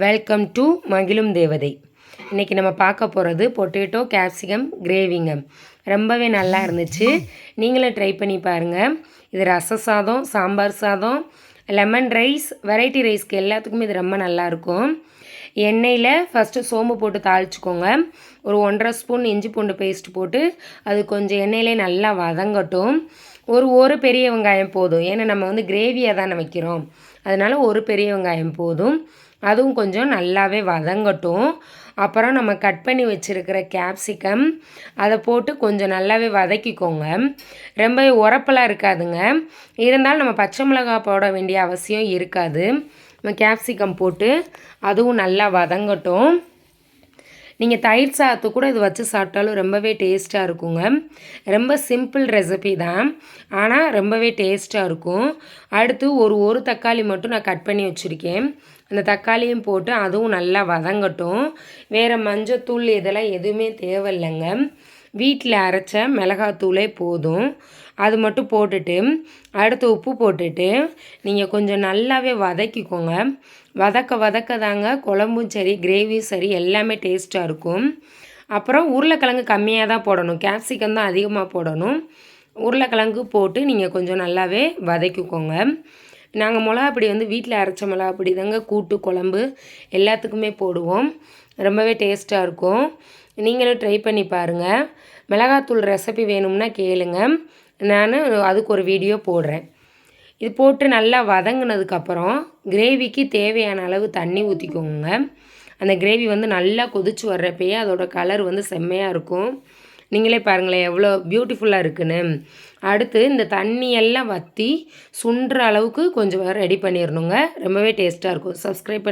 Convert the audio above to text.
Welcome to மகிழும் தேவதை. இன்றைக்கி நம்ம பார்க்க போகிறது பொட்டேட்டோ கேப்சிகம் கிரேவிங்க. ரொம்பவே நல்லா இருந்துச்சு. நீங்களும் ட்ரை பண்ணி பாருங்கள் இது ரச சாதம் சாம்பார் சாதம் லெமன் ரைஸ் வெரைட்டி ரைஸ்க்கு எல்லாத்துக்குமே இது ரொம்ப நல்லாயிருக்கும் எண்ணெயில் ஃபஸ்ட்டு சோம்பு போட்டு தாளிச்சுக்கோங்க. ஒரு ஒன்றரை ஸ்பூன் இஞ்சி பூண்டு பேஸ்ட் போட்டு அது கொஞ்சம் எண்ணெயிலே நல்லா வதங்கட்டும். ஒரு ஒரு பெரிய வெங்காயம் போதும். ஏன்னா நம்ம வந்து கிரேவியாக தானே வைக்கிறோம். அதனால் ஒரு பெரிய வெங்காயம் போதும். அதுவும் கொஞ்சம் நல்லாவே வதங்கட்டும். அப்புறம் நம்ம கட் பண்ணி வச்சுருக்கிற கேப்சிகம் அதை போட்டு கொஞ்சம் நல்லாவே வதக்கிக்கோங்க. ரொம்ப உரப்பெல்லாம் இருக்காதுங்க. இருந்தாலும் நம்ம பச்சை மிளகா போட வேண்டிய அவசியம் இருக்காது. நம்ம கேப்சிகம் போட்டு அதுவும் நல்லா வதங்கட்டும். நீங்கள் தயிர் சாத்து கூட இது வச்சு சாப்பிட்டாலும் ரொம்பவே டேஸ்ட்டாக இருக்குங்க. ரொம்ப சிம்பிள் ரெசிபி தான். ஆனால் ரொம்பவே டேஸ்ட்டாக இருக்கும். அடுத்து ஒரு ஒரு தக்காளி மட்டும் நான் கட் பண்ணி வச்சுருக்கேன். அந்த தக்காளியும் போட்டு அதுவும் நல்லா வதங்கட்டும். வேறு மஞ்சத்தூள் இதெல்லாம் எதுவுமே தேவையில்லைங்க. வீட்டில் அரைச்ச மிளகாத்தூளே போதும். அது மட்டும் போட்டுட்டு அடுத்து உப்பு போட்டுட்டு நீங்கள் கொஞ்சம் நல்லாவே வதக்கிக்கோங்க. வதக்க வதக்க தாங்க குழம்பும் சரி கிரேவியும் சரி எல்லாமே டேஸ்ட்டாக இருக்கும். அப்புறம் உருளைக்கிழங்கு கம்மியாக தான் போடணும். கேப்சிகம் தான் அதிகமாக போடணும். உருளைக்கிழங்கு போட்டு நீங்கள் கொஞ்சம் நல்லாவே வதக்கிக்கோங்க. நாங்கள் மிளகாப்பொடி வந்து வீட்டில் அரைச்ச மிளகாப்பொடி தாங்க கூட்டு குழம்பு எல்லாத்துக்குமே போடுவோம். ரொம்பவே டேஸ்ட்டாக இருக்கும். நீங்களும் ட்ரை பண்ணி பாருங்கள் மிளகாத்தூள் ரெசிபி வேணும்னா கேளுங்க. நான் அதுக்கு ஒரு வீடியோ போடுறேன். இது போட்டு நல்லா வதங்கினதுக்கப்புறம் கிரேவிக்கு தேவையான அளவு தண்ணி ஊற்றிக்கோங்க அந்த கிரேவி வந்து நல்லா கொதிச்சு வர்றப்பயே அதோடய கலர் வந்து செம்மையாக இருக்கும். நீங்களே பாருங்களேன் எவ்வளோ பியூட்டிஃபுல்லாக இருக்குன்னு. அடுத்து இந்த தண்ணியெல்லாம் வற்றி சுண்டுற அளவுக்கு கொஞ்சம் ரெடி பண்ணிடணுங்க ரொம்பவே டேஸ்ட்டாக இருக்கும். சப்ஸ்கிரைப் பண்ணி